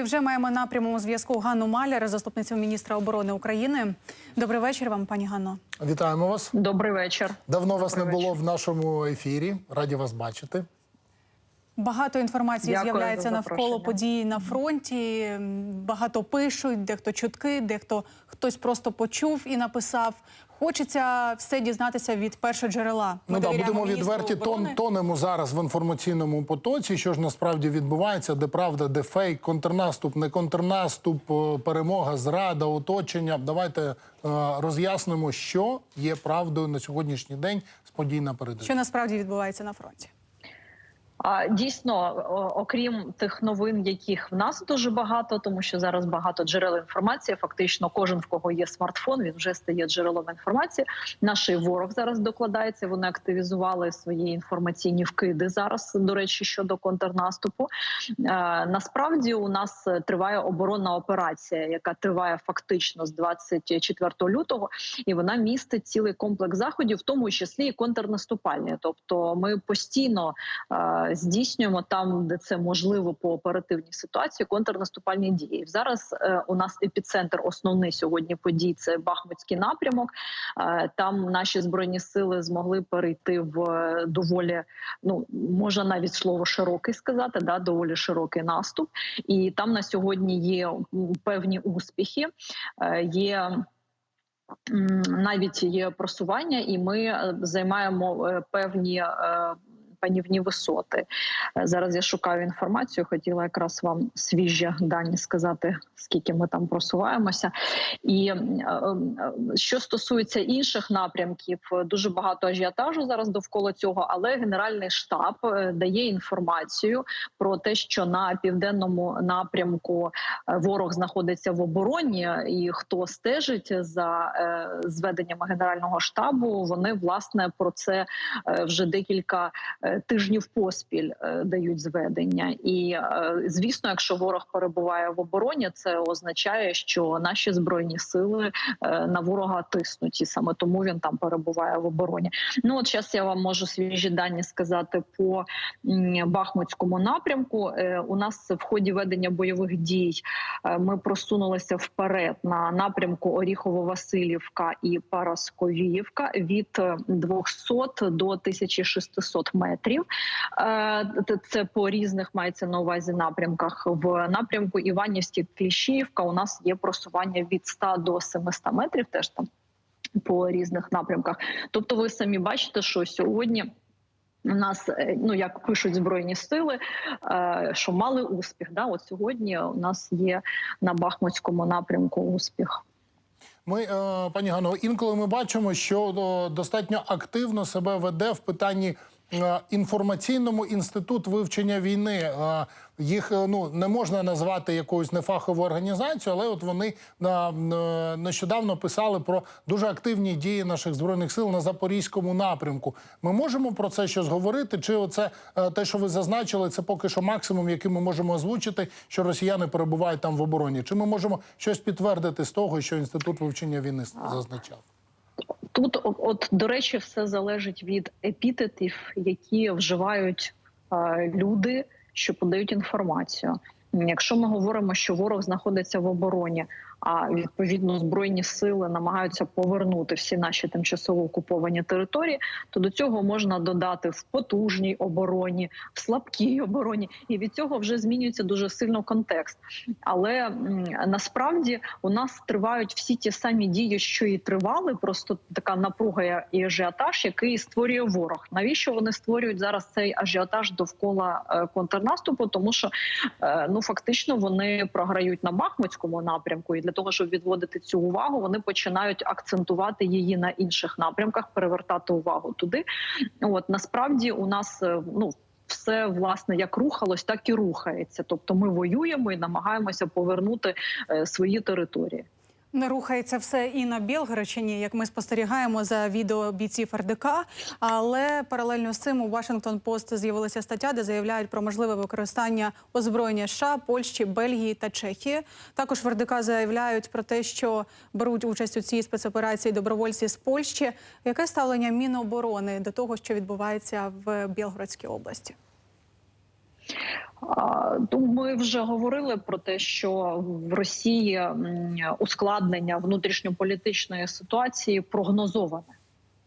і вже маємо на прямому зв'язку Ганну Маляр, заступницю міністра оборони України. Добрий вечір вам, пані Ганно. Вітаємо вас. Добрий вечір. Давно вас не вечір. було в нашому ефірі. Раді вас бачити. Багато інформації Дякую з'являється навколо подій на фронті. Багато пишуть, дехто чутки, дехто хтось просто почув і написав. Хочеться все дізнатися від першого джерела. Ми ну да, будемо відверті. Тон, тонемо зараз в інформаційному потоці. Що ж насправді відбувається, де правда, де фейк, контрнаступ, не контрнаступ, е, перемога, зрада, оточення. Давайте е, роз'яснимо, що є правдою на сьогоднішній день з подій на передовій. Що насправді відбувається на фронті? Дійсно, окрім тих новин, яких в нас дуже багато, тому що зараз багато джерел інформації. Фактично, кожен в кого є смартфон, він вже стає джерелом інформації. Наш ворог зараз докладається. Вони активізували свої інформаційні вкиди зараз. До речі, щодо контрнаступу. Е, насправді у нас триває оборонна операція, яка триває фактично з 24 лютого, і вона містить цілий комплекс заходів, в тому числі і контрнаступальні. Тобто, ми постійно е, здійснюємо там, де це можливо по оперативній ситуації, контрнаступальні дії. Зараз е, у нас епіцентр основний сьогодні подій це Бахмутський напрямок. Е, там наші збройні сили змогли перейти в е, доволі ну можна навіть слово широкий сказати, да доволі широкий наступ. І там на сьогодні є певні успіхи. Є навіть є просування, і ми займаємо певні. Панівні висоти Е, зараз. Я шукаю інформацію. Хотіла якраз вам свіжі дані сказати, скільки ми там просуваємося. І е, е, що стосується інших напрямків, дуже багато ажіотажу зараз довкола цього, але генеральний штаб дає інформацію про те, що на південному напрямку ворог знаходиться в обороні, і хто стежить за зведеннями генерального штабу, вони власне про це вже декілька тижнів поспіль е, дають зведення. І е, звісно, якщо ворог перебуває в обороні, це означає, що наші збройні сили е, на ворога тиснуть, і саме тому він там перебуває в обороні. Ну от зараз я вам можу свіжі дані сказати по Бахмутському напрямку. У нас в ході ведення бойових дій ми просунулися вперед на напрямку Оріхово-Василівка і Парасковіївка від е, 200 до 1600 метрів. Е, т- Це по різних мається на увазі напрямках. В напрямку Іванівський Кліщіївка у нас є просування від 100 до 700 метрів. Теж там по різних напрямках. Тобто, ви самі бачите, що сьогодні. У нас е, ну як пишуть збройні сили, е, що мали успіх. Да, от сьогодні у нас є на Бахмутському напрямку успіх. Ми, е, пані Гано, інколи ми бачимо, що достатньо активно себе веде в питанні е, інформаційному інститут вивчення війни. Е, Їх е, ну не можна назвати якоюсь нефаховою організацією, але от вони е, е, нещодавно писали про дуже активні дії наших збройних сил на запорізькому напрямку. Ми можемо про це щось говорити? Чи оце е, те, що ви зазначили, це поки що максимум, який ми можемо озвучити, що росіяни перебувають там в обороні? Чи ми можемо щось підтвердити з того, що інститут вивчення війни зазначав? Тут, от до речі, все залежить від епітетів, які вживають е, люди, що подають інформацію. Якщо ми говоримо, що ворог знаходиться в обороні, а відповідно збройні сили намагаються повернути всі наші тимчасово окуповані території, то до цього можна додати в потужній обороні, в слабкій обороні, і від цього вже змінюється дуже сильно контекст. Але насправді у нас тривають всі ті самі дії, що і тривали. Просто така напруга і ажіотаж, який створює ворог. Навіщо вони створюють зараз цей ажіотаж довкола е, контрнаступу? Тому що е, ну фактично вони програють на Бахмутському напрямку, і для того, щоб відводити цю увагу, вони починають акцентувати її на інших напрямках, перевертати увагу туди. От насправді у нас е, ну. Все власне як рухалось, так і рухається. Тобто, ми воюємо і намагаємося повернути е, свої території. Не рухається все і на Білгородщині, як ми спостерігаємо за відео бійців РДК. Але паралельно з цим у Washington Post з'явилася стаття, де заявляють про можливе використання озброєння США, Польщі, Бельгії та Чехії. Також в РДК заявляють про те, що беруть участь у цій спецоперації добровольці з Польщі. Яке ставлення Міноборони до того, що відбувається в Білгородській області? Ми вже говорили про те, що в Росії ускладнення внутрішньополітичної ситуації прогнозоване.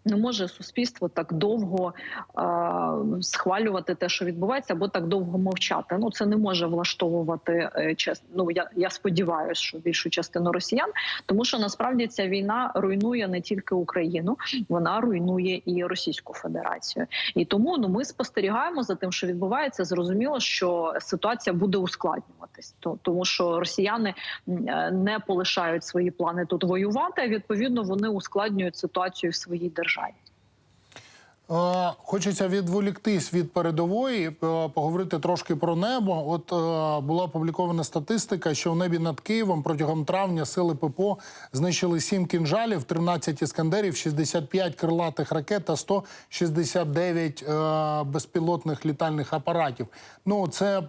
Не може суспільство так довго е, схвалювати те, що відбувається, або так довго мовчати. Ну це не може влаштовувати е, чес- Ну я, я сподіваюся, що більшу частину росіян, тому що насправді ця війна руйнує не тільки Україну, вона руйнує і Російську Федерацію. І тому ну ми спостерігаємо за тим, що відбувається. Зрозуміло, що ситуація буде ускладнюватись, То- тому що росіяни е, не полишають свої плани тут воювати. А відповідно вони ускладнюють ситуацію в своїй державі. Е, Хочеться відволіктись від передової, е, поговорити трошки про небо. От е, була опублікована статистика, що в небі над Києвом протягом травня сили ППО знищили 7 кінжалів, 13 іскандерів, 65 крилатих ракет та 169 е, безпілотних літальних апаратів. Ну це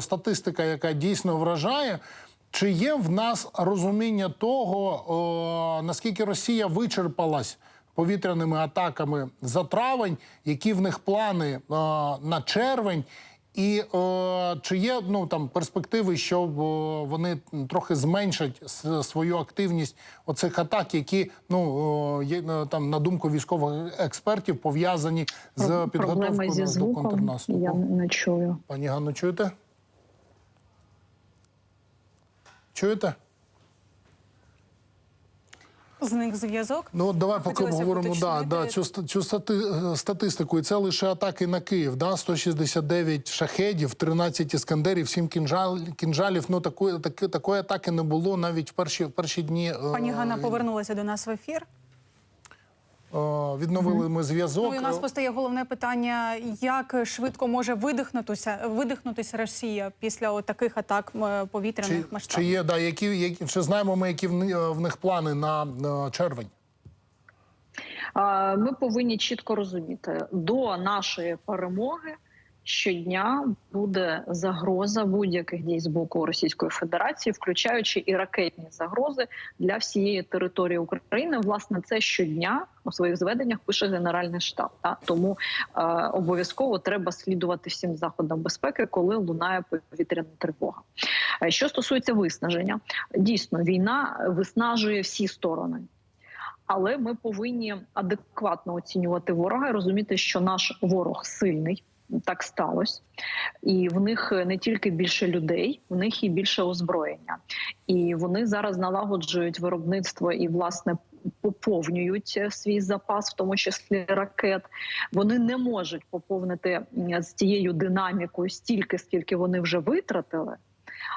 статистика, яка дійсно вражає. Чи є в нас розуміння того, наскільки Росія вичерпалась? Повітряними атаками за травень, які в них плани е, на червень, і е, чи є ну там перспективи, що е, вони трохи зменшать свою активність оцих атак, які ну е, є е, там на думку військових експертів пов'язані з підготовкою зі до контрнаступу? я не чую. Пані Ганно, чуєте? Чуєте? Зник зв'язок. Ну от давай поки обговоримо да, да, цю, цю стати- статистику. І це лише атаки на Київ. Да? 169 шахедів, 13 іскандерів, 7 кінжал, кінжалів. Ну такої, таки, такої атаки не було навіть в перші, в перші дні. е, Пані Ганна повернулася до нас в ефір. Е, відновили ми зв'язок. Ну і у нас постає головне питання: як швидко може видихнутися, видихнутися Росія після таких атак е, повітряних чи, масштабів? чи є да, які, які чи знаємо ми, які в, е, в них плани на, на червень? Ми повинні чітко розуміти, до нашої перемоги щодня буде загроза будь-яких дій з боку Російської Федерації, включаючи і ракетні загрози для всієї території України. Власне, це щодня у своїх зведеннях пише Генеральний штаб. Та тому е, обов'язково треба слідувати всім заходам безпеки, коли лунає повітряна тривога. Е, Що стосується виснаження, дійсно війна виснажує всі сторони. Але ми повинні адекватно оцінювати ворога і розуміти, що наш ворог сильний. Так сталося, і в них не тільки більше людей, в них і більше озброєння, і вони зараз налагоджують виробництво і власне поповнюють е, свій запас, в тому числі ракет. Вони не можуть поповнити з тією динамікою стільки, скільки вони вже витратили.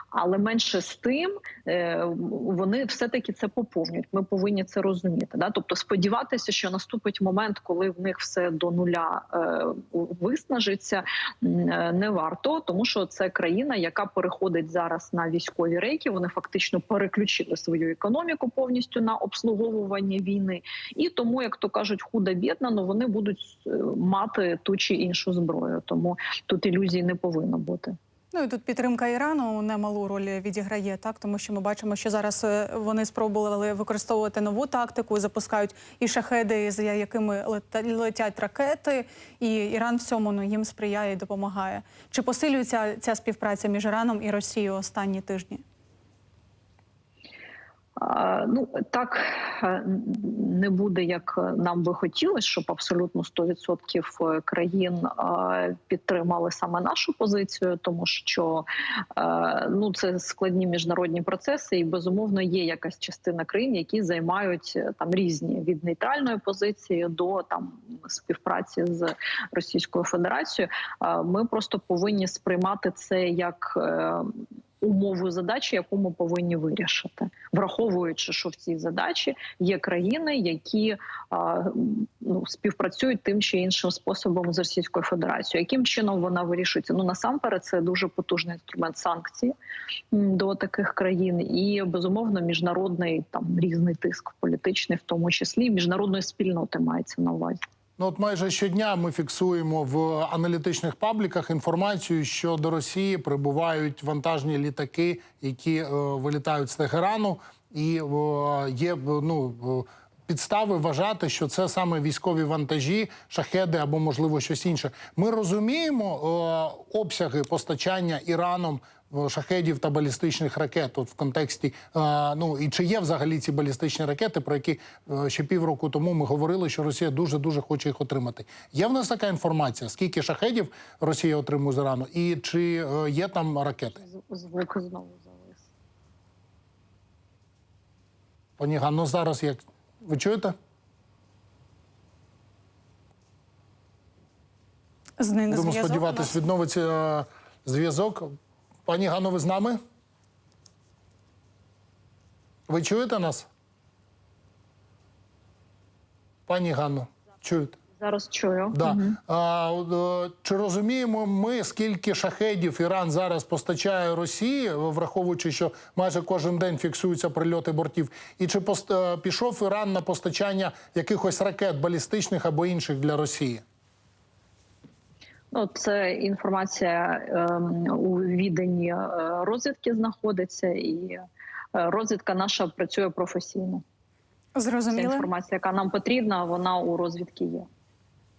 Але менше з тим е, вони все-таки це поповнюють. Ми повинні це розуміти. Да? Тобто сподіватися, що наступить момент, коли в них все до нуля е, виснажиться, е, не варто, тому що це країна, яка переходить зараз на військові рейки. Вони фактично переключили свою економіку повністю на обслуговування війни, і тому, як то кажуть, худа бідна, ну вони будуть мати ту чи іншу зброю. Тому тут ілюзій не повинно бути. Ну і тут підтримка Ірану немалу роль відіграє, так тому що ми бачимо, що зараз е, вони спробували використовувати нову тактику, запускають і шахеди, з якими летять ракети, і Іран в цьому ну їм сприяє і допомагає. Чи посилюється ця співпраця між Іраном і Росією останні тижні? Ну так е, не буде, як нам би хотілося, щоб абсолютно 100% країн е, підтримали саме нашу позицію, тому що е, ну це складні міжнародні процеси, і безумовно є якась частина країн, які займають е, там різні від нейтральної позиції до там співпраці з Російською Федерацією. Е, Ми просто повинні сприймати це як. Умову задачі, яку ми повинні вирішити, враховуючи, що в цій задачі є країни, які ну, співпрацюють тим чи іншим способом з Російською Федерацією. Яким чином вона вирішується? Ну насамперед, це дуже потужний інструмент санкцій до таких країн, і безумовно міжнародний там різний тиск політичний, в тому числі міжнародної спільноти мається на увазі. Ну от майже щодня ми фіксуємо в аналітичних пабліках інформацію, що до Росії прибувають вантажні літаки, які е, вилітають з Тегерану, і е, є е, ну. е, підстави вважати, що це саме військові вантажі, шахеди або можливо щось інше. Ми розуміємо е, обсяги постачання Іраном шахедів та балістичних ракет от в контексті. е, ну і чи є взагалі ці балістичні ракети, про які е, ще півроку тому ми говорили, що Росія дуже дуже хоче їх отримати. Є в нас така інформація, скільки шахедів Росія отримує з Ірану, і чи е, є там ракети? З- Звук знову завис. Пані Ганно, зараз як ви чуєте? Зник Будемо сподіватися, відновиться е, зв'язок. Пані Ганно, ви з нами? Ви чуєте нас? Пані Ганно, чуєте? Зараз чую. Да. А, е, чи розуміємо ми, скільки шахедів Іран зараз постачає Росії, враховуючи, що майже кожен день фіксуються прильоти бортів? І чи пост- е, пішов Іран на постачання якихось ракет балістичних або інших для Росії? Ну, це інформація ем, у віданні е, розвідки знаходиться, і е, розвідка наша працює професійно. Ця інформація, яка нам потрібна, вона у розвідки є.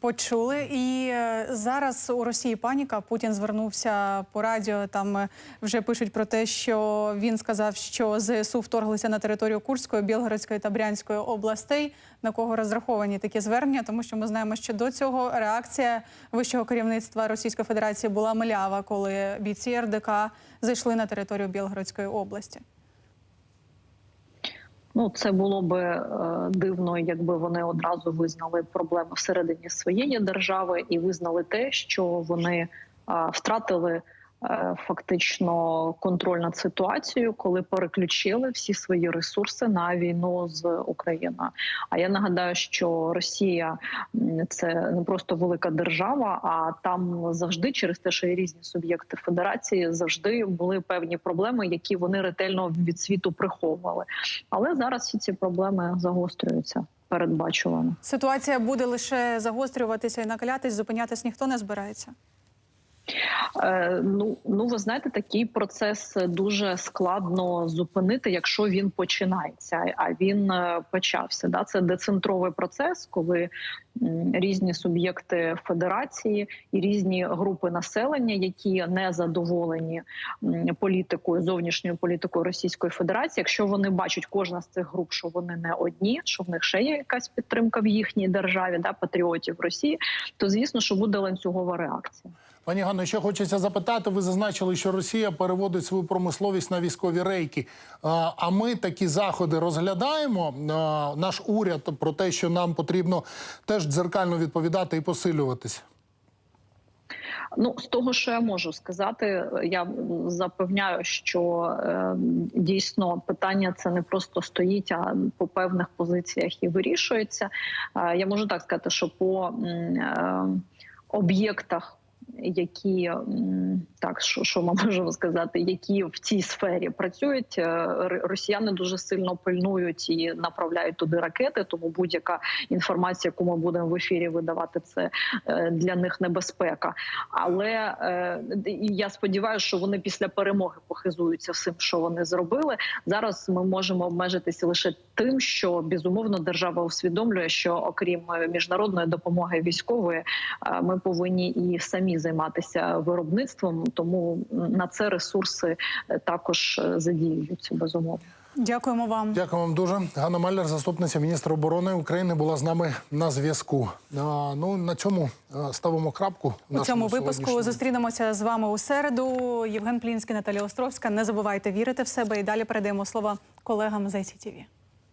Почули. І е, зараз у Росії паніка. Путін звернувся по радіо. Там е, вже пишуть про те, що він сказав, що ЗСУ вторглися на територію Курської, Білгородської та Брянської областей. На кого розраховані такі звернення? Тому що ми знаємо, що до цього реакція вищого керівництва Російської Федерації була млява, коли бійці РДК зайшли на територію Білгородської області. Ну, це було би е, дивно, якби вони одразу визнали проблеми всередині своєї держави і визнали те, що вони втратили фактично контроль над ситуацією, коли переключили всі свої ресурси на війну з Україною. А я нагадаю, що Росія це не просто велика держава, а там завжди через те, що є різні суб'єкти федерації, завжди були певні проблеми, які вони ретельно від світу приховували. Але зараз всі ці проблеми загострюються передбачувано. Ситуація буде лише загострюватися і накалятись, зупинятись ніхто не збирається. Е, ну ну ви знаєте, такий процес дуже складно зупинити, якщо він починається. А він е, почався. Да, це децентровий процес, коли різні суб'єкти федерації і різні групи населення, які не задоволені політикою, зовнішньою політикою Російської Федерації. Якщо вони бачать кожна з цих груп, що вони не одні, що в них ще є якась підтримка в їхній державі, да патріотів Росії, то звісно, що буде ланцюгова реакція. Пані Ганно, ще хочеться запитати. Ви зазначили, що Росія переводить свою промисловість на військові рейки. А ми такі заходи розглядаємо. Наш уряд про те, що нам потрібно теж дзеркально відповідати і посилюватись. Ну, з того, що я можу сказати, я запевняю, що е, дійсно питання це не просто стоїть, а по певних позиціях і вирішується. Е, я можу так сказати, що по е, об'єктах. Які так, що, що ми можемо сказати, які в цій сфері працюють, е, росіяни дуже сильно пильнують і направляють туди ракети. Тому будь-яка інформація, яку ми будемо в ефірі видавати, це е, для них небезпека. Але е, я сподіваюся, що вони після перемоги похизуються всім, що вони зробили. Зараз ми можемо обмежитися лише тим, що безумовно держава усвідомлює, що окрім міжнародної допомоги військової, ми повинні і самі займатися виробництвом. Тому на це ресурси е, також е, задіюються безумовно. Дякуємо вам. Дякую вам дуже. Ганна Маллер, заступниця міністра оборони України, була з нами на зв'язку. А, ну на цьому е, ставимо крапку. У цьому випуску зустрінемося з вами у середу. Євген Плінський, Наталія Островська. Не забувайте вірити в себе і далі передаємо слова колегам з ICTV.